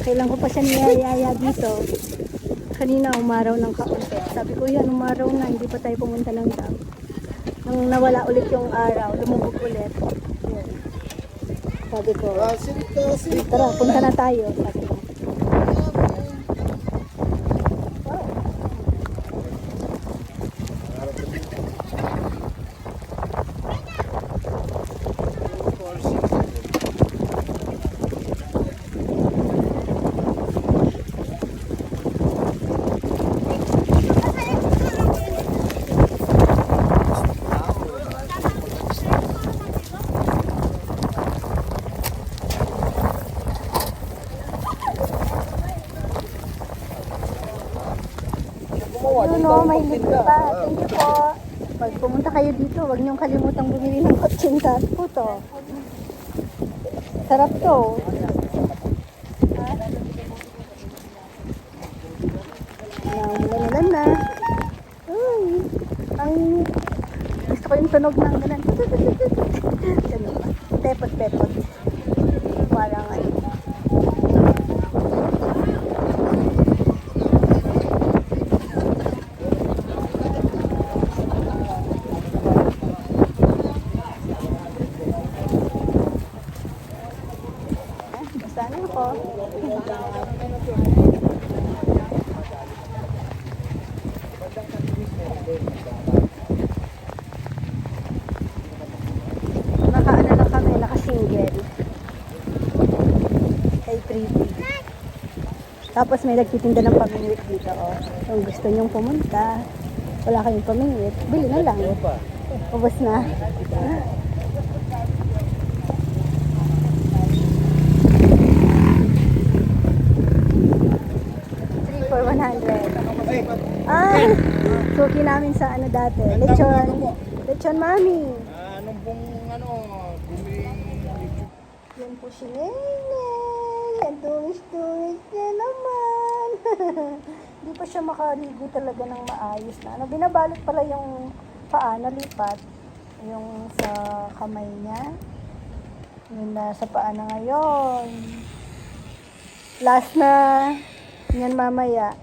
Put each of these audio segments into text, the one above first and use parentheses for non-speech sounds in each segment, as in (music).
Kailan ko pa siya niyayaya dito. Kanina umaraw ng kaunti. Sabi ko yan, umaraw na, hindi pa tayo pumunta ng dam. Nung nawala ulit yung araw, lumubog ulit. Yun. Sabi ko, tara, punta na tayo. Sabi pa. Thank you po. Pag pumunta kayo dito, huwag niyong kalimutang bumili ng kotsinta at puto. Sarap to. Namulan na. Uy, ang gusto ko yung tunog ng. Ganun ba? Tepot-tepot. Parang ano. Basta na ako. Naka-ano lang kami, naka-single. Kay Pretty. Tapos may nagtitinda ng pamingwit dito, oh. Kung gusto nyong pumunta, wala kayong pamingwit, bili na lang. Ubus na. 3 for 100. Ay, suki namin sa ano dati. Lechon. Lechon mami. Anong pong ano, bumili Yan po si Nene. Yan, tuwis-tuwis na naman. Hindi pa siya makaligo talaga ng maayos na. Ano, binabalot pala yung paa, nalipat. Yung sa kamay niya. Yun na sa paa na ngayon. Last na. Yan mamaya.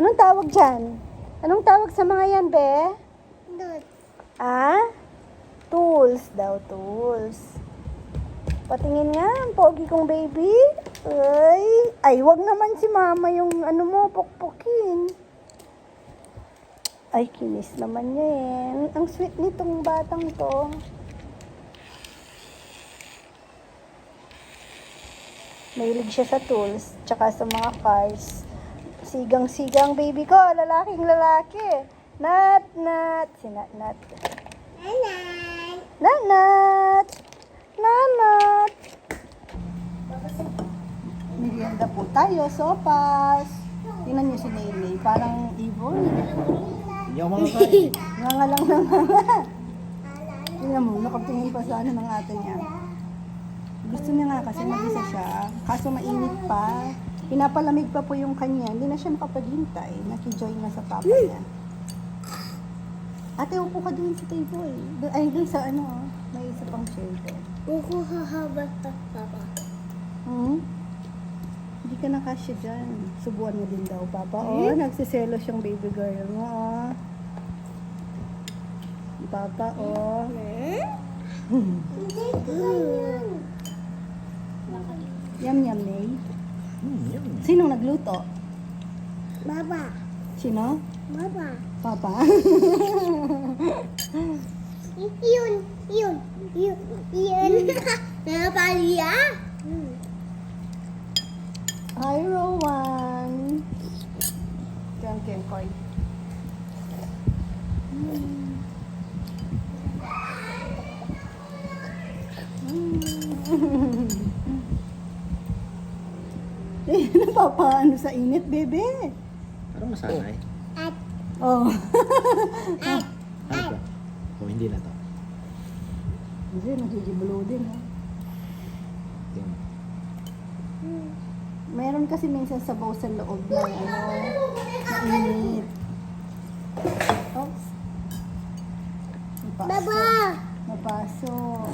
Anong tawag dyan? Anong tawag sa mga yan, be? Ah? Tools daw, tools. Patingin nga, ang pogi kong baby. Ay, ay, wag naman si mama yung ano mo, pukpukin. Ay, kinis naman niya eh. Ang sweet nitong batang to. Mahilig siya sa tools, tsaka sa mga cars. Sigang-sigang baby ko, lalaking lalaki. Nat, nat, si Nat, nat. Nat, nat. Nanat. Merienda po tayo, sopas. Tingnan niyo si Nene, parang evil. Hindi ako makakain. Nga lang na mga. Tingnan mo, nakatingin pa sa ano ng ate niya. Gusto niya nga kasi mag-isa siya. Kaso mainit pa. Pinapalamig pa po yung kanya. Hindi na siya makapaghintay. Nakijoy na sa papa niya. Ate, upo ka dun sa table. Doon- Ay, dun sa ano, may isa pang chair doon. Uko hahabat pa papa. Hmm? Hindi ka nakasya dyan. Subuan mo din daw, Papa. Oh, nagsiselos yung baby girl mo, oh. Papa, oh. Hindi ko yan. Yum, yum, May. Hmm, yun. Sinong nagluto? Baba. Sino? Baba. Papa. (laughs) Yun. Yun. Yun. Yun. Napalya? Hi, Rowan. Diyan, Ken Koy. Eh, napapaano sa init, bebe. Parang masanay. At, Oh. (laughs) at, Ano ba? O, hindi na to. Kasi nagigibulo din, oh. Tingnan. Meron kasi minsan sabaw sa loob na ano, mainit. Oops. Napasok. baba! Napasok.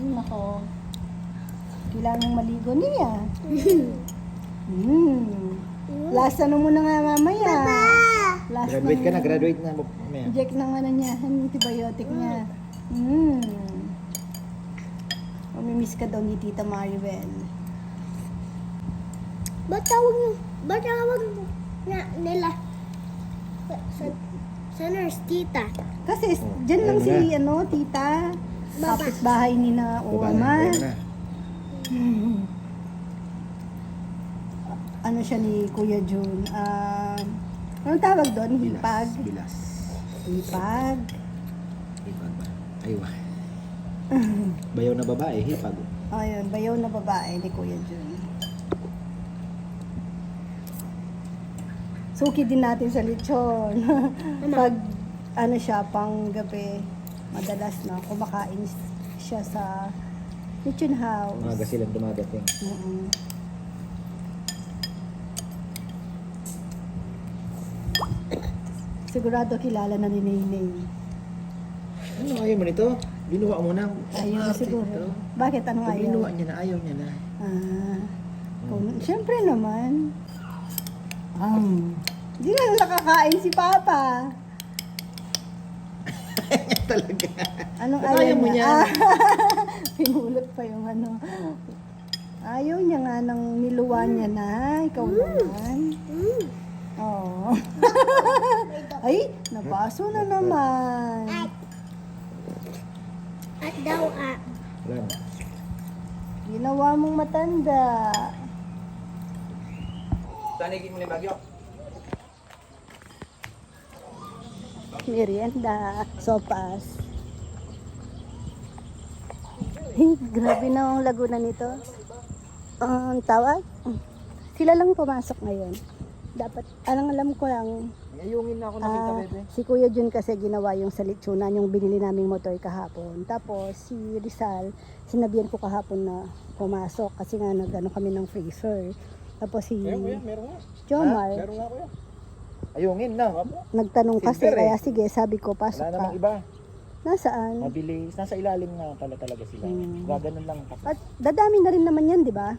Ay, nako. Kailangan maligo niya. Hmm. Last ano muna nga mamaya. Last Graduate ka na, graduate na. Mamaya. Inject ng ano niya, antibiotic niya. Hmm. Mamimiss ka daw ni Tita Maribel. Ba't tawag mo? Ba't tawag mo na nila? Sa, sa, sa nurse, tita. Kasi Oh, dyan lang si na. ano, Tita. Baba. Kapit bahay ni na Baba na, Uwama. ayun na. Ano siya ni Kuya Jun? Um, anong tawag doon? Bilas. Hipag? Bilas. Hipag. Hipag ba? Aywa. Bayaw na babae, hipag. Ayun, bayaw na babae ni Kuya Jun. Suki din natin sa lechon. (laughs) Pag ano siya, pang gabi, madalas na kumakain siya sa lechon house. Umaga silang dumadating. Mm-mm. Sigurado kilala na ni Naynay. Ano ayaw mo nito? Binuha mo na. Ayaw na Ah, siguro. ito. Bakit anong Pag ayaw? binuha niya na, ayaw niya na. Ah, kung, siyempre naman. Um, hindi na nakakain si Papa. (laughs) Talaga. Anong ayaw, ayaw mo niya? (laughs) pinulot pa yung ano. Ayaw niya nga nang niluwa niya na. Ikaw naman. Mm. Oh. (laughs) Ay, napaso na naman. At, at daw, ah. Ginawa mong matanda. Tanigin mo yung bagyo. Merienda, sopas. Hey, grabe na ang laguna nito. Ang tawag? Sila lang pumasok ngayon. Dapat, alang alam ko lang, Ngayungin na ako nakita, ah, bebe. si Kuya Jun kasi ginawa yung sa litsunan, yung binili naming motor kahapon. Tapos, si Rizal, sinabihan ko kahapon na pumasok kasi nga nagano kami ng freezer. Tapos si Meron kuya, meron nga. Jomar? Meron nga kuya. Ayungin na. Nagtanong kasi, Silver eh. kaya sige, sabi ko, pasok ka. namang iba. Nasaan? Mabilis. Nasa ilalim nga pala talaga sila. Hmm. Gaganon lang. At dadami na rin naman yan, di ba?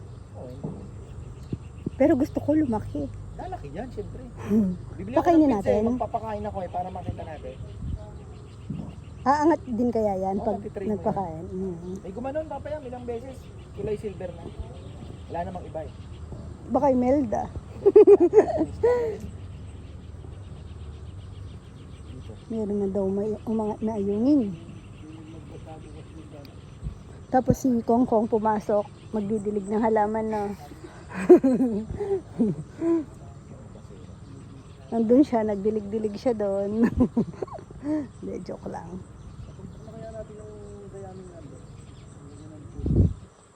Pero gusto ko lumaki. Lalaki yan, syempre. Bibili Pakainin ng pizza natin? Magpapakain ako eh, para makita natin. Aangat din kaya yan Oo, pag magti-train mo nagpakain. Mm. May gumanon pa pa yan, ilang beses. Kulay silver na. Wala namang iba eh. Baka Imelda. Dito. (laughs) Meron na daw may umangat na ayungin. Tapos si Kong Kong pumasok, magdidilig ng halaman na. (laughs) Nandun siya, nagdilig-dilig siya doon. (laughs) Hindi, joke lang.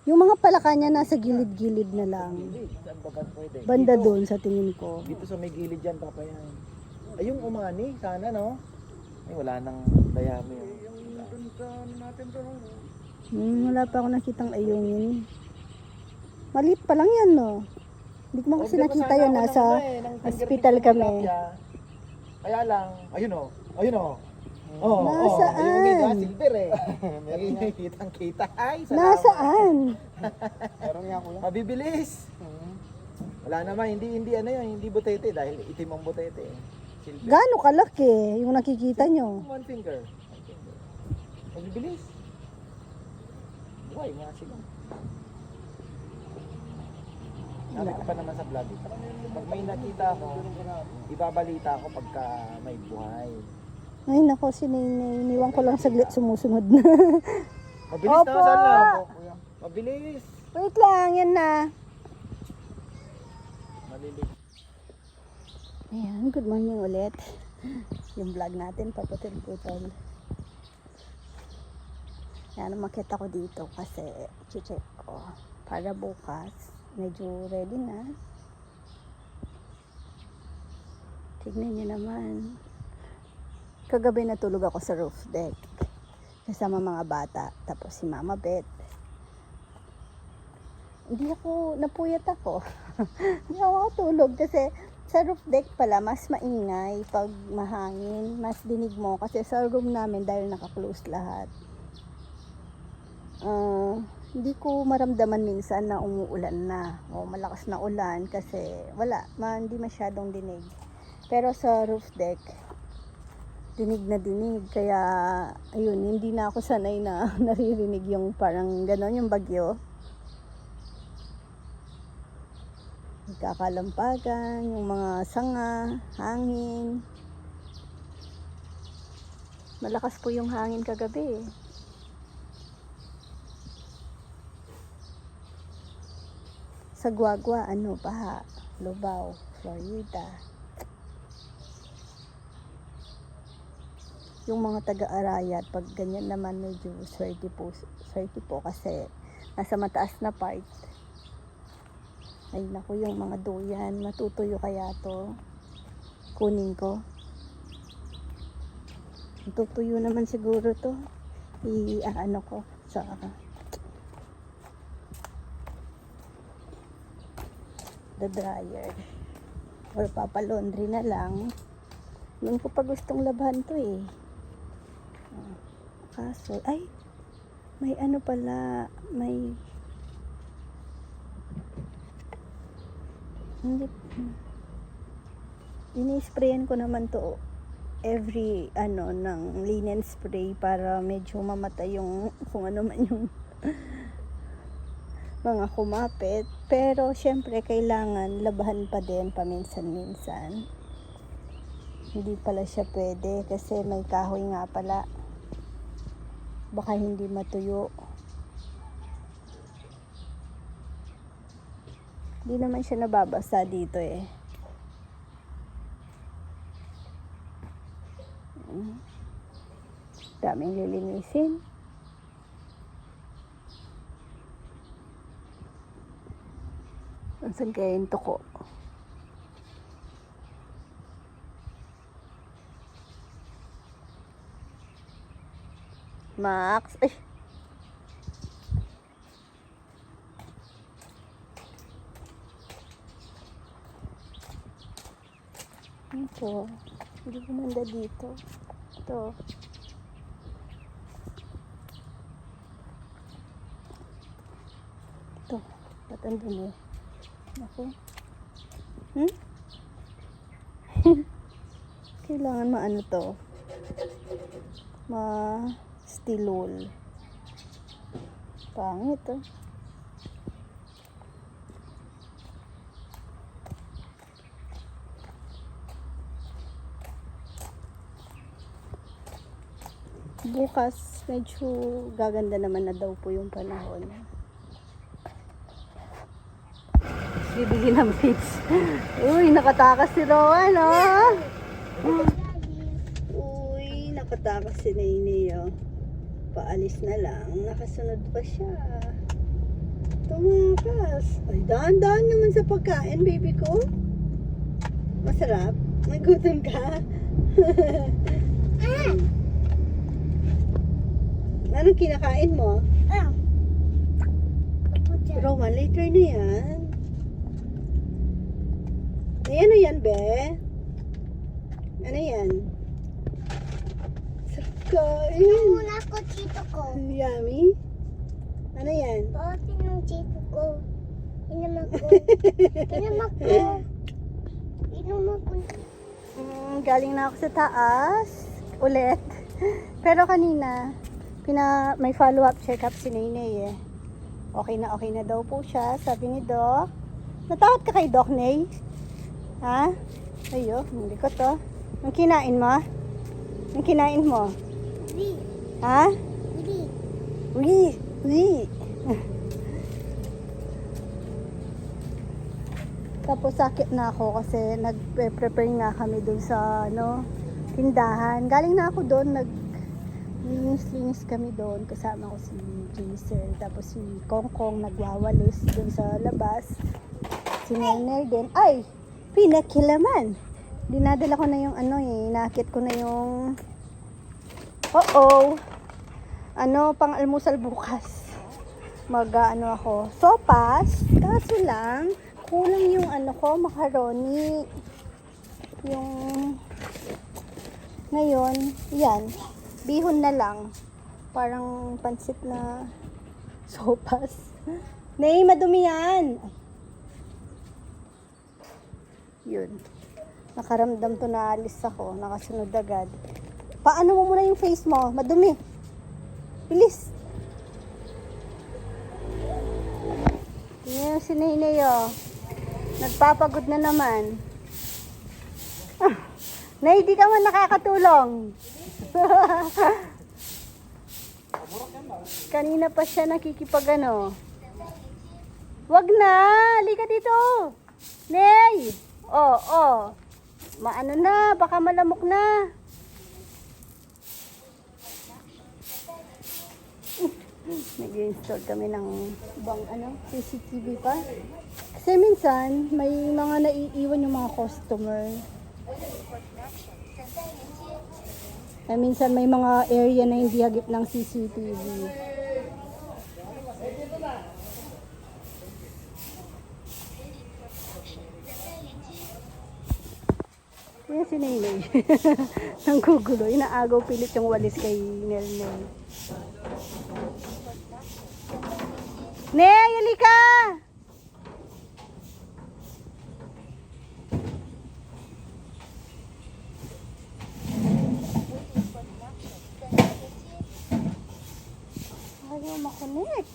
Yung mga palaka niya nasa gilid-gilid na lang. Banda doon sa tingin ko. Dito sa may gilid dyan, papa yan. Ay, yung umani, sana no? Ay, wala nang dayami. Yung dun sa natin to, Hmm, wala pa ako nakitang ayungin. Maliit pa lang yan, no? Hindi ko man kasi nakita yun. Nasa hospital kami. Kaya lang, ayun o, ayun o. Oh, Nasaan? Oh, yung nga, silver eh. (laughs) Meron nga kitang kita. Ay, salamat. Nasaan? (laughs) Meron nga kuya. Mabibilis. Wala naman, hindi hindi ano yun, hindi butete dahil itim ang butete. eh. Silver. Gaano kalaki yung nakikita nyo? One finger. One finger. Mabibilis. Buhay nga sila. Sabi ko pa naman sa vlog. Pag may nakita ako, ibabalita ako pagka may buhay. Ay, nako, si Nenay. Iniwan ko lang saglit sumusunod na. (laughs) Mabilis Opo. na sana. Mabilis. Wait lang, yan na. Malilig. Ayan, good morning ulit. Yung vlog natin, paputol-putol. Yan, umakit ako dito kasi check ko para bukas. Medyo ready na. Tignan niyo naman. Kagabi natulog ako sa roof deck. Kasama mga bata. Tapos si Mama Beth. Hindi ako, napuyat ako. (laughs) Hindi ako tulog kasi sa roof deck pala, mas maingay pag mahangin. Mas dinig mo kasi sa room namin dahil naka-close lahat. Ah, hindi ko maramdaman minsan na umuulan na o malakas na ulan kasi wala, ma, hindi masyadong dinig. Pero sa roof deck, dinig na dinig. Kaya, ayun, hindi na ako sanay na (laughs) naririnig yung parang ganon yung bagyo. Nagkakalampagan, yung mga sanga, hangin. Malakas po yung hangin kagabi. eh. Sa Guagua, ano, Baha, Lubao, Florida. Yung mga taga-arayat, pag ganyan naman medyo swerte po, swerte po kasi nasa mataas na part. Ay naku, yung mga duyan, matutuyo kaya to. Kunin ko. Matutuyo naman siguro to. I, ah, ano ko, sa the dryer. Or papalaundry na lang. Noon ko pa gustong labhan to eh. Ah, Kaso, ay, may ano pala, may, hindi, ini-sprayan ko naman to every, ano, ng linen spray para medyo mamatay yung, (laughs) kung ano man yung mga kumapit. Pero, syempre, kailangan labahan pa din paminsan-minsan. Hindi pala siya pwede kasi may kahoy nga pala. Baka hindi matuyo. Hindi naman siya nababasa dito eh. Mm. Daming lilinisin. Saan kaya yung tuko? Max. Ay. Ito. Hindi kumanda dito. Ito. Ito. Ba't ang dumi? Ako. Hmm? (laughs) Kailangan maano to. Ma stilol. Pangit oh. Bukas, medyo gaganda naman na daw po yung panahon. Bibigyan ng feeds. Uy, nakatakas si Rowan, oh. Uy, nakatakas si Nainay, oh. Paalis na lang. Nakasunod pa siya. Tumakas. Ay, daan-daan naman sa pagkain, baby ko. Masarap. Nagutom ka. (laughs) Anong kinakain mo? Ah. Roman, later na yan. Ay, ano yan, be? Ano yan? Sarap kain. Muna ako chito ko. Yummy. Ano yan? Bakit yung chito ko? Inamak ko. (laughs) Inamak ko. Inamak ko. Mm, galing na ako sa taas. Ulit. (laughs) Pero kanina, pina, may follow-up check-up si Nainay eh. Okay na okay na daw po siya, sabi ni Doc. Natakot ka kay Doc, Nay? Ha? Ayo, hindi ko to. Ang kinain mo? Ang kinain mo? Hindi. Ha? Hindi. Ui, ui. Tapos sakit na ako kasi nag-prepare nga kami dun sa ano, tindahan. Galing na ako doon, nag Linis-linis kami doon. Kasama ko si Jason. Tapos si Kongkong nagwawalis doon sa labas. Si Nenel din. Ay! Pinakilaman! Dinadala ko na yung ano eh. Nakit ko na yung... Oo! Ano, pang almusal bukas. Mag ano ako. Sopas. Kaso lang, kulang yung ano ko, macaroni. Yung... Ngayon, yan. Bihon na lang. Parang pansit na (laughs) sopas. Nay, madumi yan. Ay. Yun. Nakaramdam to na alis ako. Nakasunod agad. Paano mo muna yung face mo? Madumi. Bilis. Yan si Nainay oh. Nagpapagod na naman. Ah, Nay, di ka man nakakatulong. (laughs) Kanina pa siya nakikipag ano. Wag na! Halika dito! Nay! Oh, oh. Maano na, baka malamok na. (laughs) Nag-install kami ng ibang ano, CCTV pa. Kasi minsan, may mga naiiwan yung mga customer. Eh, minsan may mga area na hindi hagip ng CCTV. Yan si Naylay. (laughs) Ang gugulo. Inaagaw pilit yung walis kay Nel Nel. Ney, halika! Ayaw makonek.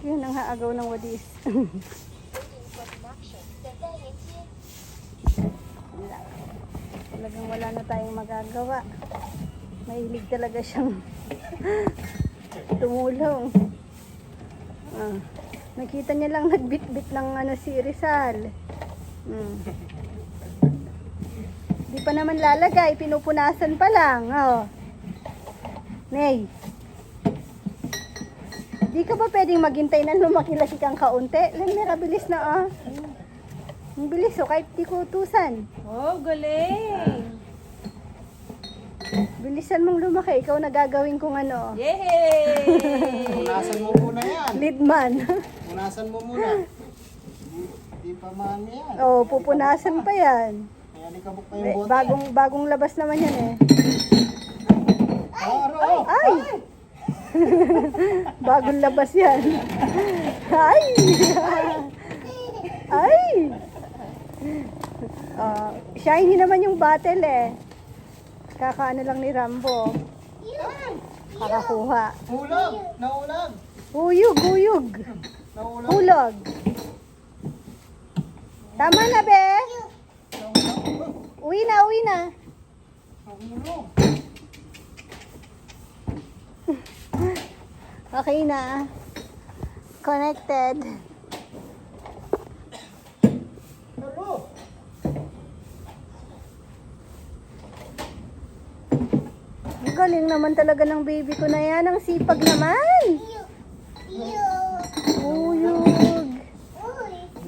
Yun ang haagaw ng wadis. (laughs) Talagang wala na tayong magagawa. Mahilig talaga siyang (laughs) tumulong. Ah, nakita niya lang nagbit-bit ng ano si Rizal. Hmm. Di pa naman lalagay, pinupunasan pa lang. Oh. Nay. Di ka ba pwedeng maghintay na lumakilaki kang kaunti? Lang bilis na ah. Ang bilis oh, kahit di ko utusan. Oh, galing! Bilisan mong lumaki, ikaw na gagawin kong ano, Yay! Punasan mo muna yan. lead man. Punasan mo muna. Di, di pa man yan. oh, pupunasan pa yan. Kaya likabok pa yung bote. bagong bagong labas naman yan eh. Oh, aro. Ay! (laughs) bagong labas yan. Ay! Ay! Ah, shiny naman yung battle eh. Kakaano lang ni Rambo. Kakakuha. Hulog. Nahulog. Huyog, huyog. Nahulog. Hulog. Tama na, be. Uwi na, uwi na. Okay na. Connected. Nahulog. Ang galing naman talaga ng baby ko na yan. Ang sipag naman. Uyog.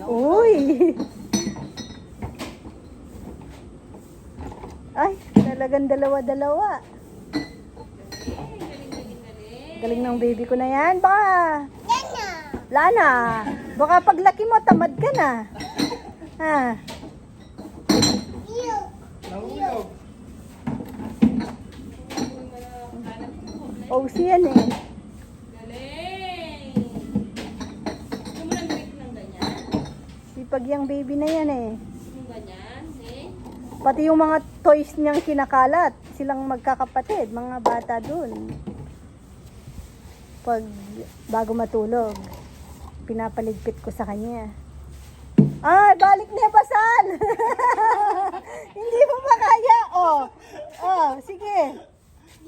Uy. Ay, talagang dalawa-dalawa. Galing ng baby ko na yan. Baka, Lana, baka paglaki mo, tamad ka na. Ha? Nahulog. OC yan eh. Galing! Gusto mo nang break ng ganyan? Sipag yung baby na yan eh. Yung ganyan, eh? Pati yung mga toys niyang kinakalat, silang magkakapatid, mga bata dun. Pag bago matulog, pinapaligpit ko sa kanya. Ay, balik na basal! (laughs) Hindi mo makaya. Oh, oh, sige.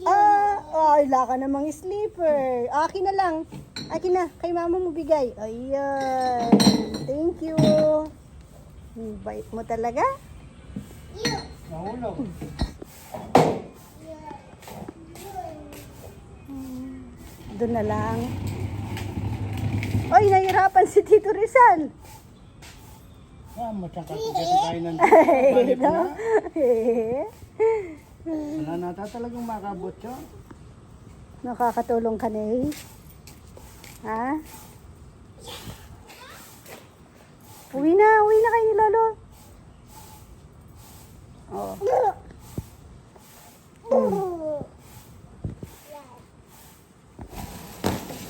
Ah, oh, ay, laka namang slipper. Akin na lang. Akin na, kay mama mo bigay. Ayan. Thank you. Ang Bait mo talaga. Nahulog. Hmm, doon na lang. Oy, nahirapan si Tito Rizal. Ah, matyakat dito tayo ng... (laughs) Ay, no? (laughs) Eh. Wala nata talagang makabot siya. Nakakatulong ka na eh. Ha? Uwi na, uwi na kayo ni Lolo. Oh.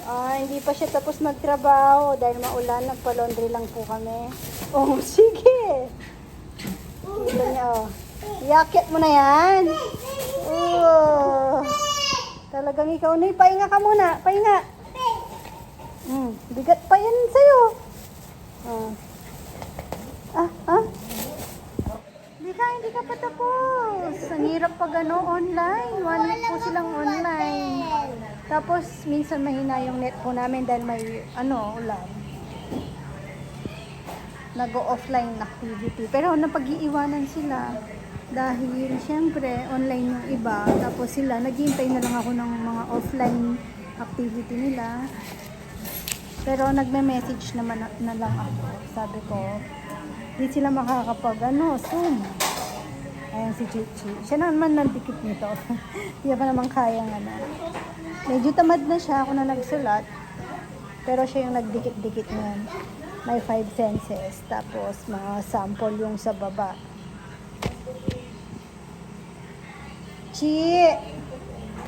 Ah, hindi pa siya tapos magtrabaho dahil maulan, nagpa-laundry lang po kami. Oh, (laughs) sige. Yakit mo na yan. Oh. Talagang ikaw na, pahinga ka muna, pahinga. Hmm, bigat pa yan sa'yo. Oh. Ah, ah. Hindi ka, hindi ka pa tapos. Ang hirap pag ano, online. One week po silang online. Tapos, minsan mahina yung net po namin dahil may, ano, ulan. Nag-offline activity. Pero napag-iiwanan sila. Dahil, syempre, online yung iba. Tapos sila, naghihintay na lang ako ng mga offline activity nila. Pero nagme-message naman na, na lang ako. Sabi ko, di sila makakapag, ano, Zoom. Ayan si Chichi. Siya naman nandikit nito. (laughs) Hindi pa naman kayang ano. Medyo tamad na siya. Ako na nagsulat. Pero siya yung nagdikit-dikit niyan. May five senses. Tapos mga sample yung sa baba. Chi!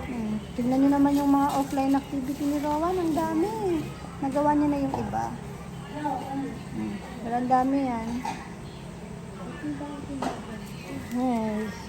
Hmm, tingnan niyo naman yung mga offline activity ni Rowan. Ang dami. Nagawa niya na yung iba. Hmm, pero dami yan. Yes.